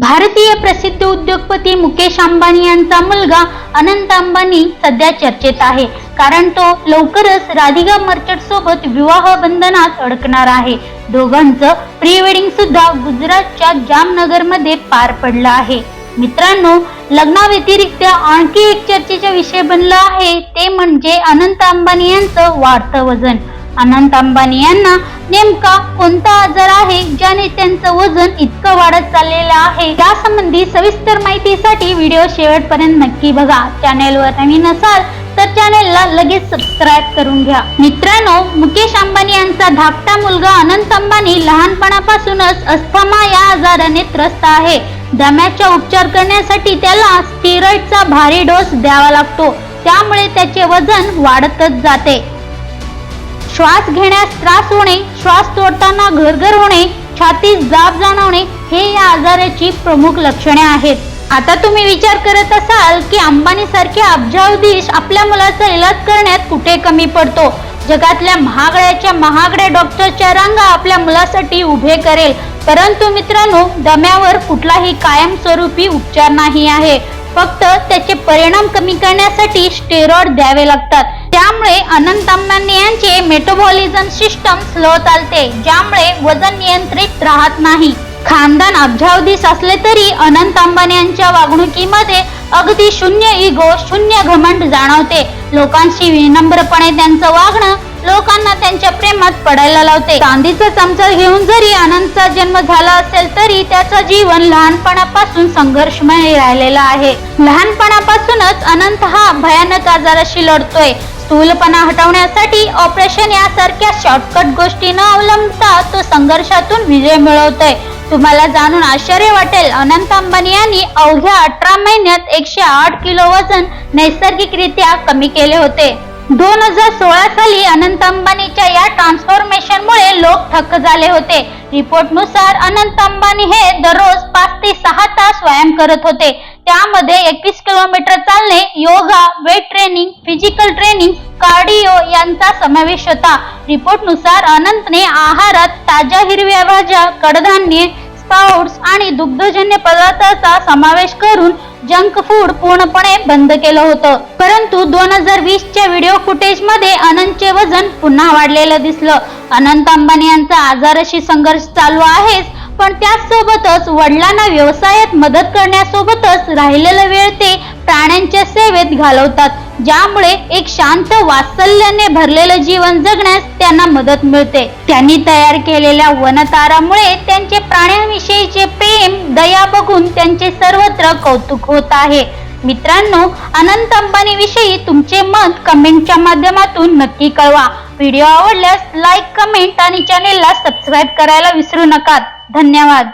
भारतीय प्रसिद्ध उद्योगपती मुकेश अंबानी यांचा मुलगा अनंत अंबानी सध्या चर्चेत आहे. कारण तो लवकरच राधिका मर्चंट सोबत विवाह बंधनात अडकणार आहे. दोघांचं प्री वेडिंग सुद्धा गुजरातच्या जामनगरमध्ये पार पडलं आहे. मित्रांनो लग्नाव्यतिरिक्त आणखी एक चर्चेचा विषय बनला आहे. ते म्हणजे अनंत अंबानी यांचं वाढतं वजन. अनंत अंबानी यांना नेमका कोणता आजार आहे ज्याने त्यांचं वजन इतकं वाढत चाललेलं आहे? यासंबंधी सविस्तर माहितीसाठी व्हिडिओ शेवटपर्यंत नक्की बघा. चॅनेलवर नवीन असाल तर चॅनेलला लगेच सबस्क्राईब करून घ्या. मित्रांनो मुकेश अंबानी यांचा धाकटा मुलगा अनंत अंबानी लहानपणापासूनच अस्थमा या आजाराने त्रस्त आहे. दम्याचा उपचार करण्यासाठी त्याला स्टिरॉइडचा भारी डोस द्यावा लागतो. त्यामुळे त्याचे वजन वाढतच जाते. श्वास घेण्यास त्रास होणे श्वास तोडताना घरघर होणे छातीत जाब जाणवणे हे या आजाराची प्रमुख लक्षणे आहेत. आता तुम्ही विचार करत असाल की अंबानी सारखे अब्जावधीश आपल्या मुलाचा इलाज करण्यात कुठे कमी पडतो? जगातल्या महागड्याच्या महागड्या डॉक्टरच्या रांगा आपल्या मुलासाठी उभे करेल. परंतु मित्रांनो दम्यावर कुठलाही कायमस्वरूपी उपचार नाही आहे. फक्त त्याचे परिणाम कमी करण्यासाठी स्टेरॉइड द्यावे लागतात. त्यामुळे अनंत अंबानी यांचे मेटाबॉलिझम सिस्टम स्लो चालते ज्यामुळे वजन नियंत्रित राहत नाही. खानदान अब्जावधीस असले तरी अनंत अंबानी यांच्या वागणुकीमध्ये अगदी शून्य इगो शून्य घमंड जाणवते. लोकांशी विनम्रपणे त्यांचं वागणं लोकांना त्यांच्या प्रेमात पडायला लावते. चांदीचा चमचा घेऊन जरी अनंतचा जन्म झाला असेल तरी त्याचं जीवन लहानपणापासून संघर्षमय राहिलेलं आहे. लहानपणापासूनच अनंत हा भयानक आजाराशी लढतोय. स्थूलपणा हटवण्यासाठी ऑपरेशन यासारख्या शॉर्टकट गोष्टी न अवलंबता तो संघर्षातून विजय मिळवतोय. तुम्हाला जाणून आश्चर्य वाटेल अनंत अंबानी यांनी अवघ्या अठरा महिन्यात एकशे आठ किलो वजन नैसर्गिकरित्या कमी केले होते. दोन हजार सोळा साली अनंत अंबानीच्या या ट्रान्सफॉर्मेशन मुळे लोक थक्क झाले होते. रिपोर्टनुसार अनंत अंबानी हे दररोज पाच ते सहा तास व्यायाम करत होते. त्यामध्ये एकवीस किलोमीटर चालणे yoga weight training physical training cardio यांचा समावेश होता. रिपोर्टनुसार अनंतने आहारात ताज्या हिरव्या भाज्या कडधान्ये स्पाउट्स आणि दुग्धजन्य पदार्थाचा समावेश करून जंक फूड पूर्णपणे बंद केलं होतं. परंतु दोन हजार वीसच्या व्हिडिओ फुटेजमध्ये अनंतचे वजन पुन्हा वाढलेलं दिसलं. अनंत अंबानी यांचा आजाराशी संघर्ष चालू आहेच पण त्याचसोबतच वडिलांना व्यवसायात मदत करण्यासोबतच राहिलेला वेळ ते प्राण्यांच्या सेवेत घालवतात ज्यामुळे एक शांत वात्सल्याने भरलेलं जीवन जगण्यास त्यांना मदत मिळते. त्यांनी तयार केलेल्या वनतारामुळे त्यांचे प्राण्यांविषयीचे प्रेम दया बघून त्यांचे सर्वत्र कौतुक होत आहे. मित्रांनो अनंत अंबानी विषयी तुमचे मत कमेंटच्या माध्यमातून नक्की कळवा. व्हिडिओ आवडल्यास लाईक कमेंट आणि चॅनेलला सबस्क्राईब करायला विसरू नका. धन्यवाद.